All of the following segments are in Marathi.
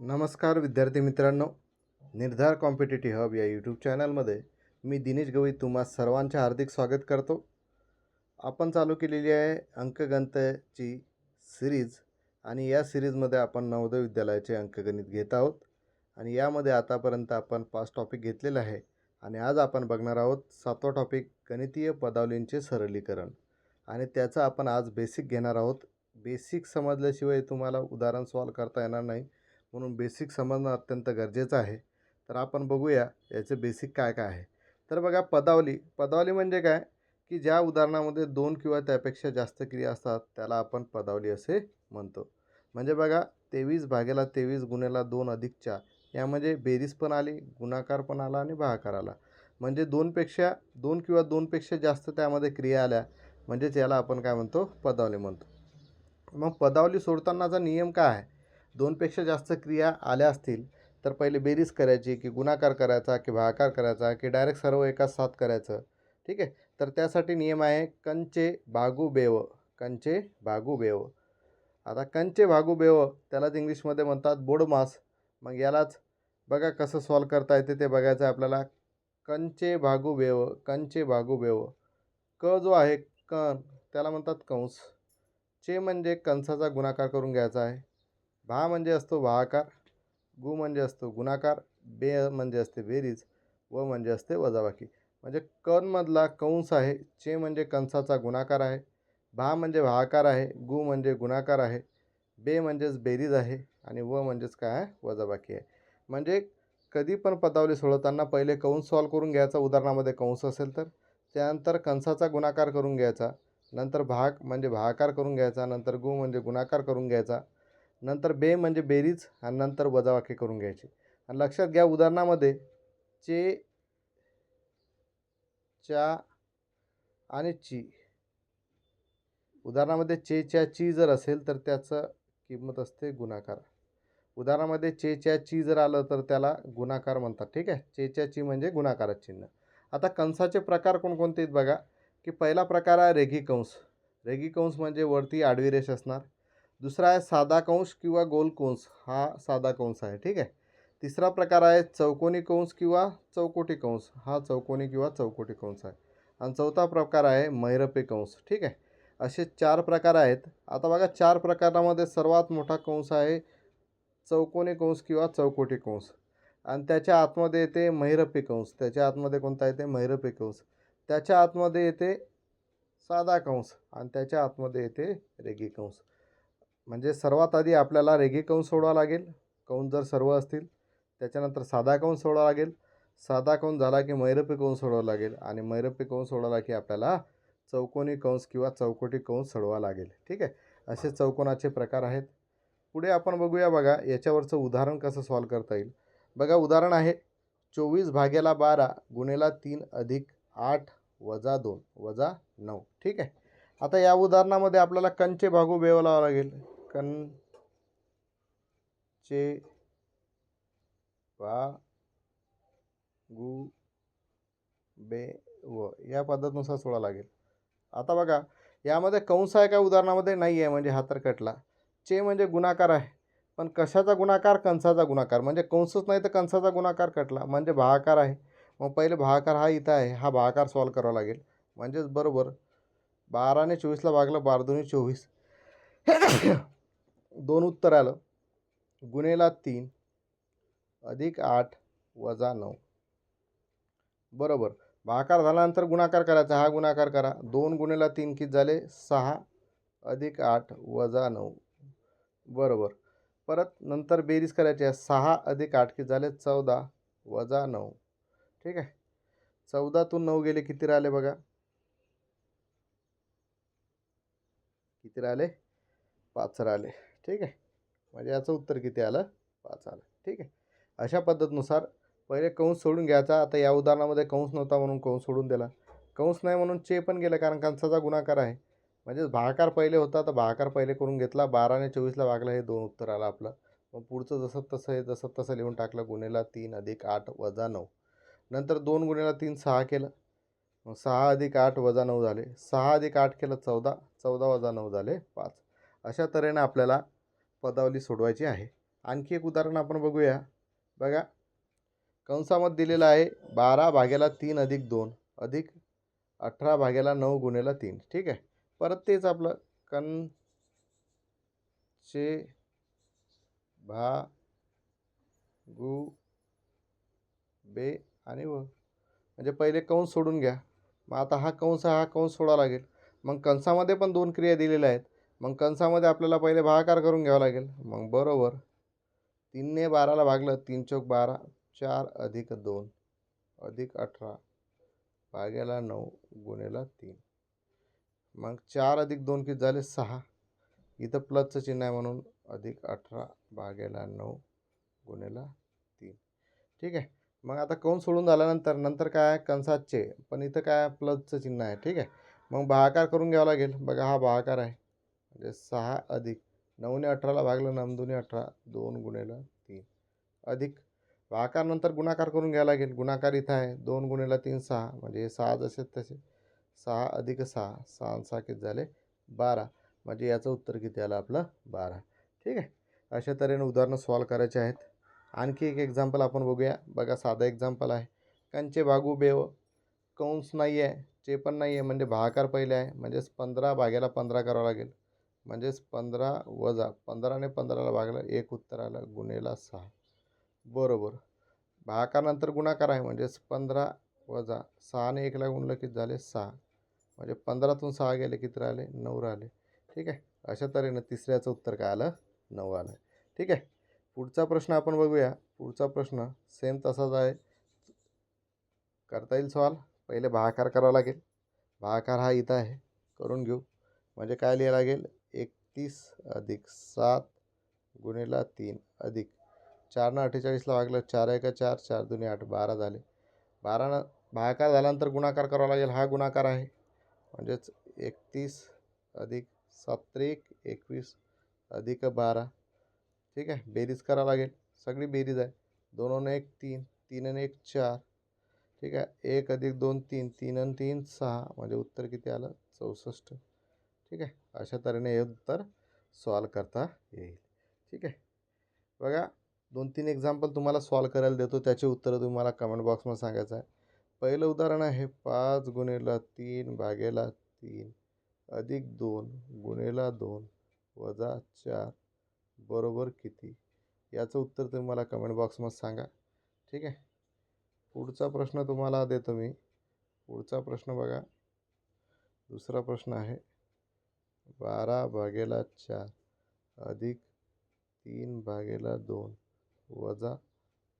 नमस्कार विद्यार्थी मित्रांनो निर्धार कॉम्पिटेटिव्ह हब या यूट्यूब चॅनलमध्ये मी दिनेश गवई तुम्हा सर्वांचे हार्दिक स्वागत करतो. आपण चालू केलेली आहे अंकगणिताची सिरीज आणि या सिरीजमध्ये आपण नवोदय विद्यालयाचे अंकगणित घेत आहोत आणि यामध्ये आतापर्यंत आपण पाच टॉपिक घेतलेले आहे आणि आज आपण बघणार आहोत सातवा टॉपिक गणितीय पदावलींचे सरलीकरण आणि त्याचं आपण आज बेसिक घेणार आहोत. बेसिक समजल्याशिवाय तुम्हाला उदाहरण सॉल्व करता येणार नाही. म्हणून बेसिक समजणं अत्यंत गरजेचं आहे. तर आपण बघूया याचे बेसिक काय काय आहे. तर बघा पदावली. पदावली म्हणजे काय? की ज्या उदाहरणामध्ये दोन किंवा त्यापेक्षा जास्त क्रिया असतात त्याला आपण पदावली असे म्हणतो. म्हणजे बघा तेवीस भागेला तेवीस गुन्हेला दोन अधिक चार. यामध्ये म्हणजे बेरीज पण आली गुणाकार पण आला आणि भाकार आला. म्हणजे दोनपेक्षा दोन किंवा दोनपेक्षा जास्त त्यामध्ये क्रिया आल्या म्हणजेच याला आपण काय म्हणतो? पदावली म्हणतो. मग पदावली सोडतानाचा नियम काय आहे? दोनपेक्षा जास्त क्रिया आल्या असतील तर पहिले बेरीज करायची की गुणाकार करायचा की भागाकार करायचा की डायरेक्ट सर्व एकाच साथ करायचं. ठीक आहे? तर त्यासाठी नियम आहे कंचे भागू बेव कंचे भागू बेव. आता कंचे भागू बेव त्यालाच इंग्लिशमध्ये म्हणतात बोडमास मग यालाच बघा कसं सॉल्व करता येते ते बघायचं आहे आपल्याला. कंचे भागू बेव कंचे भागू बेव. क जो आहे कण त्याला म्हणतात कंस. चे म्हणजे कंसाचा गुणाकार करून घ्यायचा आहे. भा म्हणजे असतो वाहाकार गु म्हणजे असतो गुणाकार बे म्हणजे असते बेरीज व म्हणजे असते वजाबाकी. म्हणजे कणमधला कंस आहे चे म्हणजे कंसाचा गुणाकार आहे भा म्हणजे भाकार आहे गु म्हणजे गुणाकार आहे बे म्हणजेच बेरीज आहे आणि व म्हणजेच काय आहे? वजाबाकी आहे. म्हणजे कधी पण पदावली सोडवताना पहिले कंस सॉल्व करून घ्यायचा उदाहरणामध्ये कंस असेल तर. त्यानंतर कंसाचा गुणाकार करून घ्यायचा नंतर भाग म्हणजे भाकार करून घ्यायचा नंतर गु म्हणजे गुणाकार करून घ्यायचा नंतर बे म्हणजे बेरीज आणि नंतर वजाबाकी करून घ्यायची. आणि लक्षात घ्या उदाहरणामध्ये चे च्या आणि ची. उदाहरणामध्ये चे च्या ची जर असेल तर त्याचं किंमत असते गुणाकार. उदाहरणामध्ये चे च्या ची जर आलं तर त्याला गुणाकार म्हणतात. ठीक आहे? चे च्या ची म्हणजे गुणाकारात चिन्ह. आता कंसाचे प्रकार कोणकोणते आहेत बघा. की पहिला प्रकार आहे रेघी कंस रेघी कंस म्हणजे वरती आडवी रेष असणार. दुसरा आहे साधा कंस किंवा गोल कंस. हा साधा कंस आहे ठीक आहे? तिसरा प्रकार आहे चौकोनी कंस किंवा चौकोटी कंस. हा चौकोनी किंवा चौकोटी कंस आहे. आणि चौथा प्रकार आहे मैरपी कंस ठीक आहे? असे चार प्रकार आहेत. आता बघा चार प्रकारामध्ये सर्वात मोठा कंस आहे चौकोनी कंस किंवा चौकोटी कंस. आणि त्याच्या आतमध्ये येते मैरपी कंस. त्याच्या आतमध्ये कोणता येते? मैरपी कंस. त्याच्या आतमध्ये येते साधा कंस. आणि त्याच्या आतमध्ये येते रेगी कंस. म्हणजे सर्वात आधी आपल्याला रेगी कंस सोडवा लागेल. कंस जर सर्व असतील त्याच्यानंतर साधा कंस सोडावा लागेल. साधा कंस झाला की मैरपी कंस सोडवावा लागेल आणि मैरपी कंस सोडवला की आपल्याला चौकोनी कंस किंवा चौकोटी कंस सोडवा लागेल. ठीक आहे? असे चौकोनाचे प्रकार आहेत. पुढे आपण बघूया बघा याच्यावरचं उदाहरण कसं सॉल्व करता येईल. बघा उदाहरण आहे. चोवीस भाग्याला बारा गुन्हेला तीन अधिक आठ वजा दोन वजा नऊ. ठीक आहे? आता या उदाहरणामध्ये आपल्याला कंचे भागू बेव लावावं लागेल. कन चे वा गु बे व या पद्धतीनुसार सोडा लागेल. आता बघा यामध्ये कंस आहे का उदाहरणामध्ये नाही आहे म्हणजे हा तर कटला. चे म्हणजे गुणाकार आहे. पण कशाचा गुणाकार? कंसाचा गुणाकार. म्हणजे कंसच नाही तर कंसाचा गुणाकार कटला. म्हणजे भागाकार आहे. मग पहिले भागाकार हा इथं आहे. हा भागाकार सॉल्व करावा लागेल. म्हणजेच बरोबर बाराने चोवीसला भागलं बारा दोन्ही चोवीस. दोन उत्तर आलं. गुन्हेला तीन अधिक आठ वजा नऊ. बरोबर. भाकार झाल्यानंतर गुणाकार करायचा. हा गुणाकार करा. दोन गुन्हेला तीन किती झाले? सहा. अधिक आठ वजा नऊ. बरोबर. परत नंतर बेरीज करायची आहे. सहा अधिक आठ किती झाले? चौदा वजा नऊ. ठीक आहे. चौदातून नऊ गेले किती राहिले बघा? किती राहिले? पाच राहिले. ठीक आहे? म्हणजे याचं उत्तर किती आलं? पाच आलं. ठीक आहे. अशा पद्धतीनुसार पहिले कंस सोडून घ्यायचा. आता या उदाहरणामध्ये कंस नव्हता म्हणून कंस सोडून दिला. कंस नाही म्हणून चे पण गेलं कारण कंसाचा गुणाकार आहे. म्हणजेच भागाकार पहिले होता तर भागाकार पहिले करून घेतला. बाराने चोवीसला भागला हे दोन उत्तर आलं आपलं. मग पुढचं जसं तसं हे जसं तसं लिहून टाकलं. गुन्हेला तीन अधिक आठ वजा नऊ. नंतर दोन गुन्हेला तीन सहा केलं. मग सहा अधिक आठ वजा नऊ झाले. सहा अधिक आठ केलं चौदा. चौदा वजा नऊ झाले पाच. अशा तऱ्हेने आपल्याला पदावली सोडवायची आहे. आणखी एक उदाहरण आपण बघूया. बघा. कंसामध्ये दिलेलं आहे बारा भाग्याला तीन अधिक दोन अधिक अठरा भाग्याला नऊ गुणेला तीन. ठीक आहे? परत तेच आपलं कन चे भा गु बे आणि व म्हणजे पहिले कंस सोडून घ्या. मग आता हा कंस हा कंस सोडावा लागेल. मग कंसामध्ये पण दोन क्रिया दिलेल्या आहेत. मग कंसामध्ये आपल्याला पहिले भागाकार करून घ्यावा लागेल. मग बरोबर तीनने बाराला भागलं तीन चौक बारा चार अधिक दोन अधिक अठरा भाग्याला नऊ गुणेला तीन. मग चार अधिक दोन किती झाले? सहा. इथं प्लसचं चिन्ह आहे म्हणून अधिक अठरा भाग्याला नऊ गुणेला तीन. ठीक आहे. मग आता कौन सोडून झाल्यानंतर नंतर काय आहे? कंसाचे. पण इथं काय प्लसचं चिन्ह आहे. ठीक आहे. मग भागाकार करून घ्यावं लागेल. बघा हा भागाकार आहे. म्हणजे सहा अधिक नऊने अठराला भागलं नऊ अठरा दोन गुणेला तीन. अधिक भागाकार नंतर गुणाकार करून घ्यायला लागेल. गुणाकार इथं आहे. दोन गुणेला तीन सहा. म्हणजे हे सहा जसे तसे. सहा अधिक सहा सहा सहा किती झाले? बारा. म्हणजे याचं उत्तर किती आलं आपलं? बारा. ठीक आहे? अशा तऱ्हेने उदाहरणं सॉल्व करायचे आहेत. आणखी एक एक्झाम्पल आपण बघूया. बघा साधा एक्झाम्पल आहे. कंचे भागू बेव. कंस नाही आहे चे पण नाही आहे म्हणजे भागाकार पहिले आहे. म्हणजेच पंधरा भाग्याला पंधरा करावं लागेल. म्हणजेच पंधरा वजा पंधराने पंधराला भागलं एक उत्तर आलं गुणेला सहा. बरोबर. भागाकारानंतर गुणाकार आहे म्हणजेच पंधरा वजा सहाने एकला गुणलं की झाले सहा. म्हणजे पंधरातून सहा गेले किती राहिले? नऊ राहिले. ठीक आहे? अशा तऱ्हेनं तिसऱ्याचं उत्तर काय आलं? नऊ आलं. ठीक आहे? पुढचा प्रश्न आपण बघूया. पुढचा प्रश्न सेम तसाच आहे. करता येईल सवाल? पहिले भागाकार करावा लागेल. भागाकार हा इथं आहे. करून घेऊ. म्हणजे काय लिहायला लागेल? तीस अधिक सात गुणेला तीन अधिक चारनं अठ्ठेचाळीसला भागलं चार एका चार चार दुने आठ बारा झाले. बारानं भागाकार झाल्यानंतर गुणाकार करावा लागेल. हा गुणाकार आहे. म्हणजेच एकतीस अधिक सात एक एकवीस अधिक बारा. ठीक आहे? बेरीज करावं लागेल. सगळी बेरीज आहे. दोन एक तीन तीन आणि एक चार. ठीक आहे? एक अधिक दोन तीन तीन आणि तीन सहा. म्हणजे उत्तर किती आलं? चौसष्ट. ठीक आहे? अशा तऱ्हेने हे उत्तर सॉल्व करता येईल. ठीक आहे? बघा दोन तीन एक्झाम्पल तुम्हाला सॉल्व करायला देतो. त्याचे उत्तरं तुम्हाला कमेंट बॉक्समध्ये सांगायचं आहे. पहिलं उदाहरण आहे पाच गुणेला तीन भागेला तीन अधिक दोन गुणेला दोन वजा चार बरोबर किती? याचं उत्तर तुम्ही मला कमेंट बॉक्समध्ये सांगा. ठीक आहे? पुढचा प्रश्न तुम्हाला देतो मी. पुढचा प्रश्न बघा. दुसरा प्रश्न आहे बारा भागेला चार अधिक तीन भागेला दोन वजा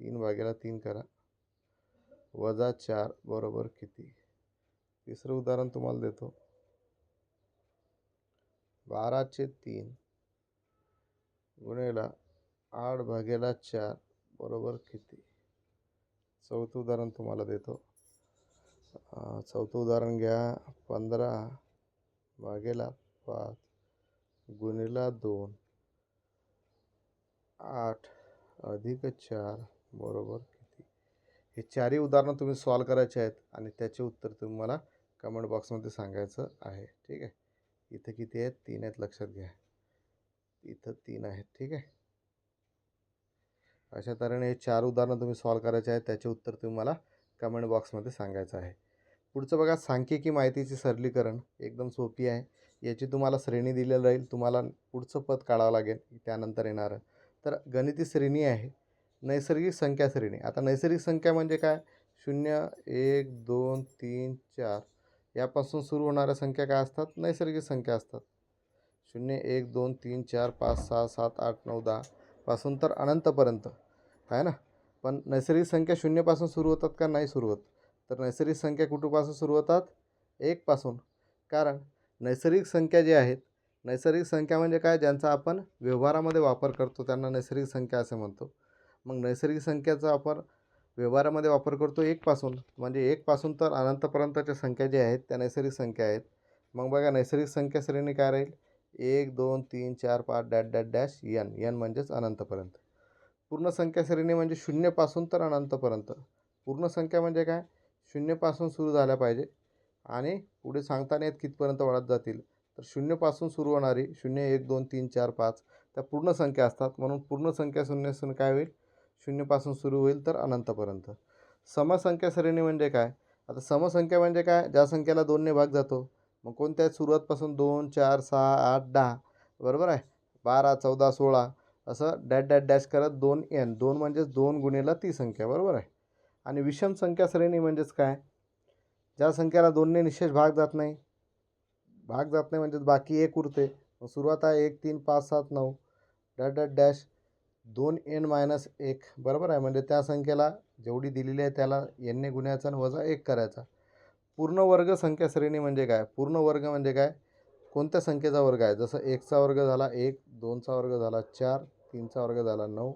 तीन भागेला तीन करा. वजा चार बरोबर किती? तिसरं उदाहरण तुम्हाला देतो. बाराचे तीन गुणेला आठ भागेला चार बरोबर किती? चौथं उदाहरण तुम्हाला देतो. चौथं उदाहरण घ्या. पंधरा भागेला पाच गुणिला दोन आठ अधिक चार बरोबर किती? हे चारही उदाहरणं तुम्ही सॉल्व करायचे आहेत आणि त्याचे उत्तर तुम्ही मला कमेंट बॉक्समध्ये सांगायचं आहे. ठीक आहे? इथं किती आहेत? तीन आहेत. लक्षात घ्या. इथं तीन आहेत. ठीक आहे? अशा तऱ्हेने हे चार उदाहरणं तुम्ही सॉल्व करायचे आहेत. त्याचे उत्तर तुम्ही मला कमेंट बॉक्समध्ये सांगायचं आहे. पुढचं बघा सांख्यिकी माहितीचे सरलीकरण एकदम सोपी आहे. याची तुम्हाला श्रेणी दिलेली राहील. तुम्हाला पुढचं पद काढावं लागेल. त्यानंतर येणारं तर गणिती श्रेणी आहे. नैसर्गिक संख्या श्रेणी. आता नैसर्गिक संख्या म्हणजे काय? शून्य एक दोन तीन चार. यापासून सुरू होणाऱ्या संख्या काय असतात? नैसर्गिक संख्या असतात. शून्य एक दोन तीन चार पाच सहा सात आठ नऊ दहा पासून तर अनंतपर्यंत. आहे ना? पण नैसर्गिक संख्या शून्यपासून सुरू होतात का? नाही सुरू होत. तर नैसर्गिक संख्या कुठूपासून सुरू होतात? एकपासून. कारण नैसर्गिक संख्या जे आहेत नैसर्गिक संख्या म्हणजे काय? ज्यांचा आपण व्यवहारामध्ये वापर करतो त्यांना नैसर्गिक संख्या असे म्हणतो. मग नैसर्गिक संख्याचा आपण व्यवहारामध्ये वापर करतो एकपासून. म्हणजे एकपासून तर अनंतपर्यंतच्या संख्या ज्या आहेत त्या नैसर्गिक संख्या आहेत. मग बघा नैसर्गिक संख्या श्रेणी काय राहील? एक दोन तीन चार पाच dot dot dash n n म्हणजेच अनंतपर्यंत. पूर्ण संख्या श्रेणी म्हणजे शून्यपासून तर अनंतपर्यंत. पूर्ण संख्या म्हणजे काय? शून्यपासून सुरू झाल्या पाहिजे. आणि पुढे सांगता नाही येत कितपर्यंत वाढत जातील. तर शून्यपासून सुरू होणारी शून्य एक दोन तीन चार पाच त्या पूर्ण संख्या असतात. म्हणून पूर्ण संख्या शून्य शून्य काय होईल? शून्यपासून सुरू होईल तर अनंतपर्यंत. समसंख्या श्रेणी म्हणजे काय? आता समसंख्या म्हणजे काय? ज्या संख्येला दोनने भाग जातो. मग कोणत्या सुरुवातपासून दोन चार सहा आठ दहा. बरोबर आहे? बारा चौदा सोळा. असं डॅट डॅट डॅश करत दोन एन. दोन म्हणजेच दोन गुणेला ती संख्या. बरोबर आहे? आणि विषम संख्या श्रेणी म्हणजेच काय? ज्या संख्येला दोनने निशेष भाग जात नाही भाग जात नाही म्हणजेच बाकी एक उरते. मग सुरुवात आहे एक तीन पाच सात नऊ. Dot dot dash. दोन एन मायनस एक. बरोबर आहे? म्हणजे त्या संख्येला जेवढी दिलेली आहे त्याला एनने गुन्ह्याचा आणि वजा एक करायचा. पूर्ण वर्ग संख्या श्रेणी म्हणजे काय? पूर्ण वर्ग म्हणजे काय? कोणत्या संख्येचा वर्ग आहे? जसं एकचा वर्ग झाला एक दोनचा वर्ग झाला चार तीनचा वर्ग झाला नऊ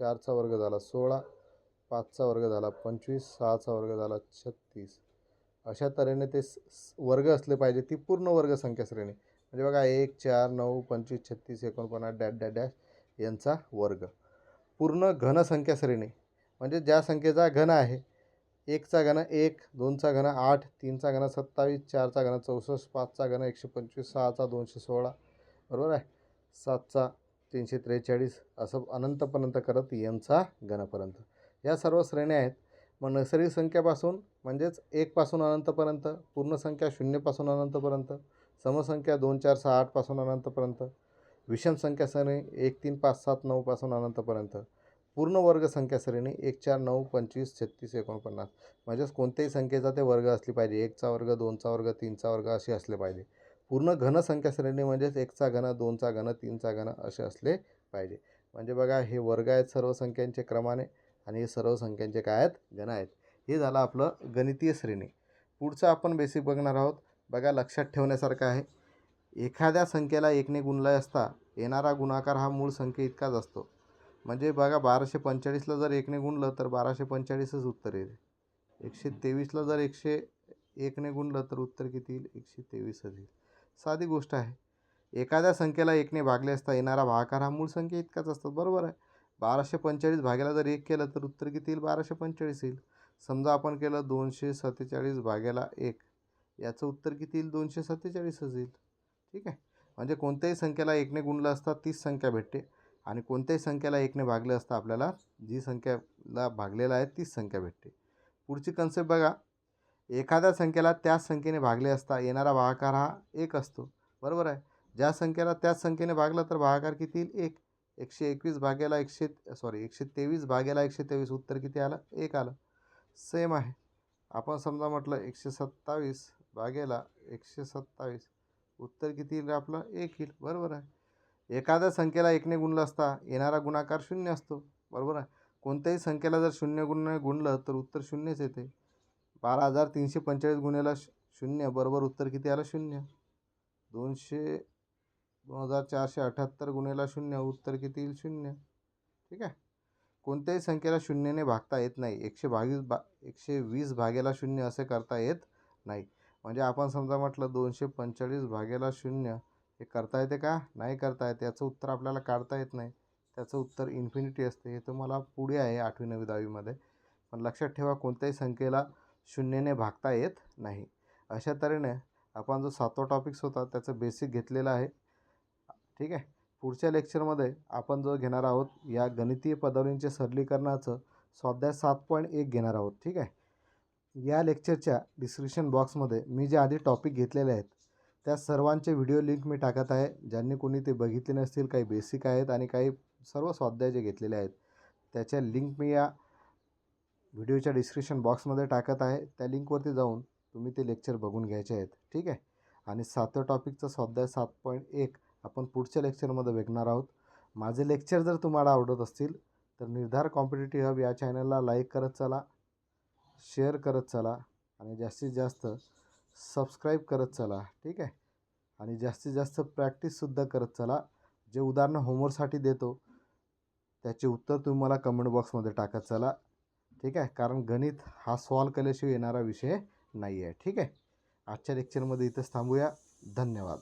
चारचा वर्ग झाला सोळा पाचचा वर्ग झाला पंचवीस सहाचा वर्ग झाला छत्तीस. अशा तऱ्हेने ते स- वर्ग असले पाहिजे ती पूर्ण वर्ग संख्या श्रेणी म्हणजे बघा एक चार नऊ पंचवीस छत्तीस एकोणपन्नास डॅश डॅश डॅश यांचा वर्ग. पूर्ण घनसंख्या श्रेणी म्हणजे ज्या संख्येचा घन आहे एकचा घन एक दोनचा घन आठ तीनचा घन सत्तावीस चारचा घन चौसष्ट पाचचा घन एकशे पंचवीस सहाचा दोनशे सोळा. बरोबर आहे? सातचा तीनशे त्रेचाळीस असं अनंतपर्यंत करत यांचा घनपर्यंत. या सर्व श्रेण्या आहेत. मग नैसर्गिक संख्यापासून म्हणजेच एकपासून अनंतपर्यंत पूर्ण संख्या शून्यपासून अनंतपर्यंत समसंख्या दोन चार सहा आठपासून अनंतपर्यंत विषम संख्या श्रेणी एक तीन पाच सात नऊपासून अनंतपर्यंत पूर्ण वर्ग संख्या श्रेणी एक चार नऊ पंचवीस छत्तीस एकोणपन्नास. म्हणजेच कोणत्याही संख्येचा ते वर्ग असली पाहिजे. एकचा वर्ग दोनचा वर्ग तीनचा वर्ग असे असले पाहिजे. पूर्ण घन संख्या श्रेणी म्हणजेच एकचा घन दोनचा घन तीनचा घन असे असले पाहिजे. म्हणजे बघा हे वर्ग आहेत सर्व संख्यांचे क्रमाने. आणि हे सर्व संख्यांचे काय आहेत? घन आहेत. हे झालं आपलं गणितीय श्रेणी. पुढचं आपण बेसिक बघणार आहोत. बघा लक्षात ठेवण्यासारखं आहे. एखाद्या संख्येला एकने गुणला असता येणारा गुणाकार हा मूळ संख्ये इतकाच असतो. म्हणजे बघा बाराशे पंचेचाळीसला जर एकने गुणलं तर बाराशे पंचेचाळीसच उत्तर येईल. एकशे तेवीसला जर एकशे एकने गुणलं तर उत्तर किती येईल? एकशे तेवीसच येईल. साधी गोष्ट आहे. एखाद्या संख्येला एकने भागले असता येणारा भागाकार हा मूळ संख्या इतकाच असतो बरोबर आहे. बाराशे पंचेचाळीस भाग्याला जर एक केलं तर उत्तर किती येईल? बाराशे पंचेचाळीस येईल. समजा आपण केलं दोनशे सत्तेचाळीस भाग्याला एक. याचं उत्तर किती येईल? दोनशे सत्तेचाळीसच येईल. ठीक आहे? म्हणजे कोणत्याही संख्येला एकने गुणलं असता तीच संख्या भेटते. आणि कोणत्याही संख्येला एकने भागले असता आपल्याला जी संख्याला भागलेला आहे तीच संख्या भेटते. पुढची कन्सेप्ट बघा. एखाद्या संख्येला त्याच संख्येने भागले असता येणारा भागाकार हा एक असतो. बरोबर आहे? ज्या संख्येला त्याच संख्येने भागला तर भागाकार किती येईल? एक. एकशे एकवीस भाग्याला एकशे सॉरी एकशे तेवीस भाग्याला एकशे तेवीस. उत्तर किती आलं? एक आलं. सेम आहे. आपण समजा म्हटलं एकशे सत्तावीस भाग्याला एकशे सत्तावीस. उत्तर किती येईल आपलं? एक येईल. बरोबर आहे. एखाद्या संख्येला एकने गुणलं असता येणारा गुणाकार शून्य असतो. बरोबर आहे. कोणत्याही संख्येला जर शून्य गुण गुणलं तर उत्तर शून्यच येते. बारा हजार तीनशे पंचेचाळीस गुन्ह्याला श- शून्य. बरोबर. उत्तर किती आलं? शून्य. दोनशे दोन हजार चारशे अठ्याहत्तर गुन्ह्याला शून्य उत्तर किती येईल शून्य. ठीक आहे. कोणत्याही संख्येला शून्यने भागता येत नाही. एकशे बावीस बा एकशे वीस भागेला शून्य असे करता येत नाही. म्हणजे आपण समजा म्हटलं दोनशे पंचेचाळीस भागेला शून्य हे करता येते का? नाही करता येते. याचं उत्तर आपल्याला काढता येत नाही. त्याचं उत्तर इन्फिनिटी असते. हे तुम्हाला पुढे आहे आठवी नवी दहावीमध्ये. पण लक्षात ठेवा कोणत्याही संख्येला शून्याने भागता येत नाही. अशा तऱ्हेने आपण जो सातवा टॉपिक्स होता त्याचं बेसिक घेतलेलं आहे. ठीक आहे? पुढच्या लेक्चरमध्ये आपण जो घेणार आहोत या गणितीय पदावलींचे सरलीकरणाचं स्वाध्याय सात पॉईंट एक घेणार आहोत ठीक आहे? या लेक्चरच्या डिस्क्रिप्शन बॉक्समध्ये मी जे आधी टॉपिक घेतलेले आहेत त्या सर्वांचे व्हिडिओ लिंक मी टाकत आहे. ज्यांनी कोणी ते बघितले नसतील काही बेसिक आहेत आणि काही सर्व स्वाध्याय जे घेतलेले आहेत त्याच्या लिंक मी या व्हिडिओच्या डिस्क्रिप्शन बॉक्समध्ये टाकत आहे. त्या लिंकवरती जाऊन तुम्ही ते लेक्चर बघून घ्यायचे आहेत ठीक आहे? आणि सातव्या टॉपिकचा स्वाध्याय सात पॉईंट एक आपण पुढच्या लेक्चरमध्ये भेटणार आहोत. माझे लेक्चर जर तुम्हाला आवडत असतील तर निर्धार कॉम्पिटेटिव्ह हब या चॅनलला लाईक करत चला शेअर करत चला आणि जास्तीत जास्त सबस्क्राईब करत चला ठीक आहे? आणि जास्तीत जास्त प्रॅक्टिससुद्धा करत चला. जे उदाहरणं होमवर्कसाठी देतो त्याचे उत्तर तुम्ही मला कमेंट बॉक्समध्ये टाकत चला ठीक आहे? कारण गणित हा सॉल्व केल्याशिवाय येणारा विषय नाही आहे ठीक आहे? आजच्या लेक्चरमध्ये इथंच थांबूया. धन्यवाद.